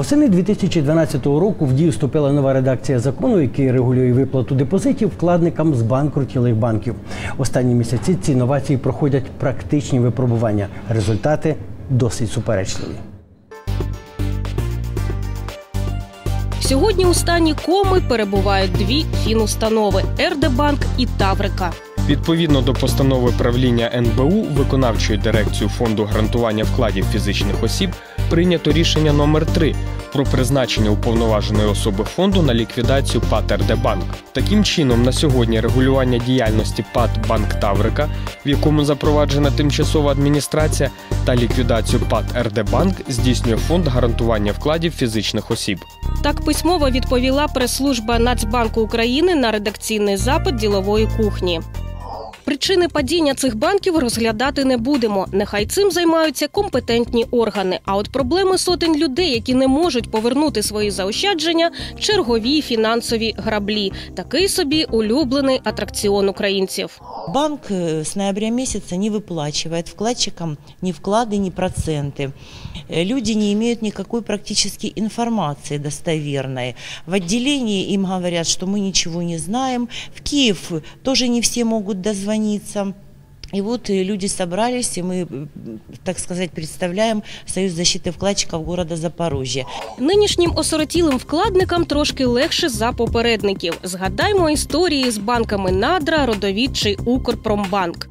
Восени 2012 року в дію вступила нова редакція закону, який регулює виплату депозитів вкладникам з банкрутілих банків. Останні місяці ці новації проходять практичні випробування. Результати досить суперечливі. Сьогодні у стані коми перебувають дві фінустанови РДБанк і Таврика. Відповідно до постанови правління НБУ виконавчою дирекцією фонду гарантування вкладів фізичних осіб прийнято рішення номер 3 про призначення уповноваженої особи фонду на ліквідацію ПАТ «РДБанк». Таким чином, на сьогодні регулювання діяльності ПАТ Банк Таврика, в якому запроваджена тимчасова адміністрація, та ліквідацію ПАТ «РДБанк» здійснює фонд гарантування вкладів фізичних осіб. Так письмово відповіла прес-служба Нацбанку України на редакційний запит ділової кухні. Причини падіння цих банків розглядати не будемо. Нехай цим займаються компетентні органи. А от проблеми сотень людей, які не можуть повернути свої заощадження, чергові фінансові граблі. Такий собі улюблений атракціон українців. Банк э, с ноября месяца не выплачивает вкладчикам ни вклады, ни проценты. Э, Люди не имеют никакой практически информации достоверной. В отделении им говорят, что мы ничего не знаем. В Киев тоже не все могут дозвониться. И вот э, люди собрались, и мы, э, так сказать, представляем Союз защиты вкладчиков города Запорожье. Нинішнім осиротілим вкладникам трошки легше за попередників. Згадаймо історії з банками Надра, Родовід чи Укрпромбанк.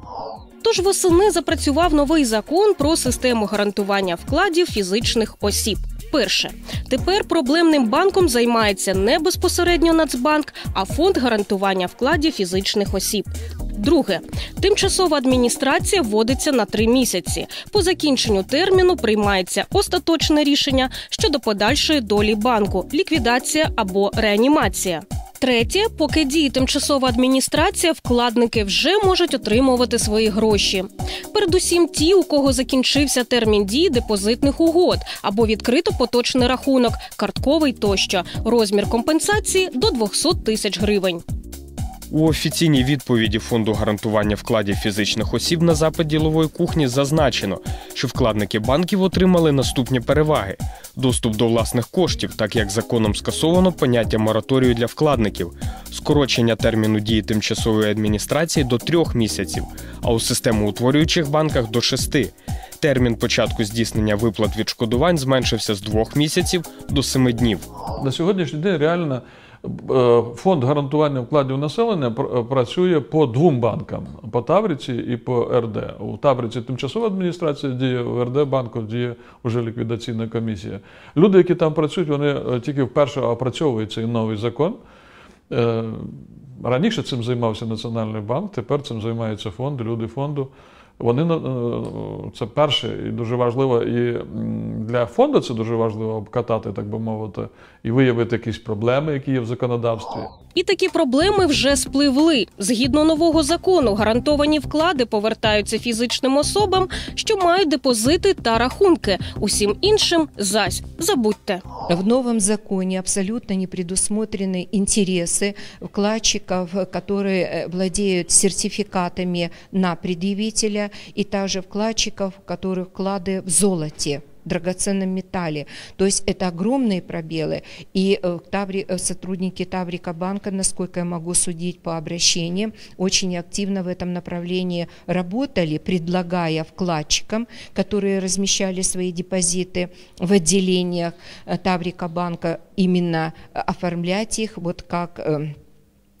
Тож восени запрацював новий закон про систему гарантування вкладів фізичних осіб. Перше, тепер проблемним банком займається не безпосередньо Нацбанк, а фонд гарантування вкладів фізичних осіб. Друге, тимчасова адміністрація вводиться на три місяці. По закінченню терміну приймається остаточне рішення щодо подальшої долі банку, ліквідація або реанімація. Третє, поки діє тимчасова адміністрація, вкладники вже можуть отримувати свої гроші. Передусім, ті, у кого закінчився термін дії депозитних угод або відкрито поточний рахунок, картковий тощо. Розмір компенсації до 200 тисяч гривень. У офіційній відповіді фонду гарантування вкладів фізичних осіб на запит ділової кухні зазначено, що вкладники банків отримали наступні переваги: доступ до власних коштів, так як законом скасовано поняття мораторію для вкладників, скорочення терміну дії тимчасової адміністрації до трьох місяців, а у системоутворюючих банках до шести. Термін початку здійснення виплат відшкодувань зменшився з двох місяців до семи днів. На сьогоднішній день реально е, фонд гарантування вкладів населення е, працює по двом банкам: по Тавриці і по РД. У Тавриці тимчасова адміністрація діє, в РД банку діє вже ліквідаційна комісія. Люди, які там працюють, вони е, тільки вперше опрацьовують цей новий закон. Раніше цим займався Національний банк, тепер цим займається фонд, люди фонду. Вони на- е, це перше і дуже важливо. І м, для фонду це дуже важливо обкатати, так би мовити, і виявити якісь проблеми, які є в законодавстві. І такі проблеми вже спливли. Згідно нового закону, гарантовані вклади повертаються фізичним особам, що мають депозити та рахунки. Усім іншим зась забудьте. В новом законе абсолютно не предусмотрены интересы вкладчиков, которые э, владеют сертификатами на и также вкладчиков, которых вклады в золоте драгоценном металле. То есть это огромные пробелы. И э, Таври- э, сотрудники Таврика банка, насколько я могу судить по обращениям, очень активно в этом направлении работали, предлагая вкладчикам, которые размещали свои депозиты в отделениях э, Таврика банка, именно э, оформлять их вот как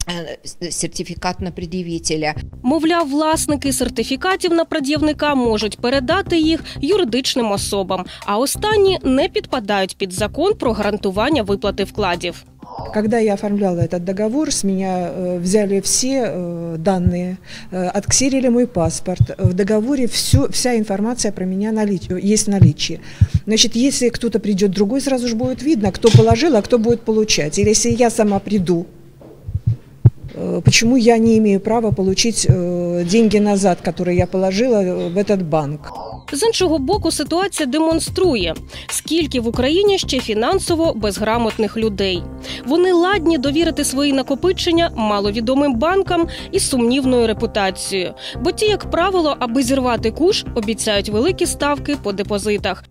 э, сертификат на предъявителя. Мовляв, власники сертифікатів на пред'явника можуть передати їх юридичним особам, а останні не підпадають під закон про гарантування виплати вкладів. Когда я оформляла этот договор, с меня э, взяли все э, данные, э, отксерили мой паспорт. В договоре всю, вся информация про меня налич- есть в наличии. Значит, если кто-то придет другой, сразу же будет видно, кто положил, а кто будет получать. Или если я сама приду, э, почему я не имею права получить э, деньги назад, которые я положила э, в этот банк? З іншого боку, ситуація демонструє, скільки в Україні ще фінансово безграмотних людей. Вони ладні довірити свої накопичення маловідомим банкам із сумнівною репутацією. Бо ті, як правило, аби зірвати куш, обіцяють великі ставки по депозитах.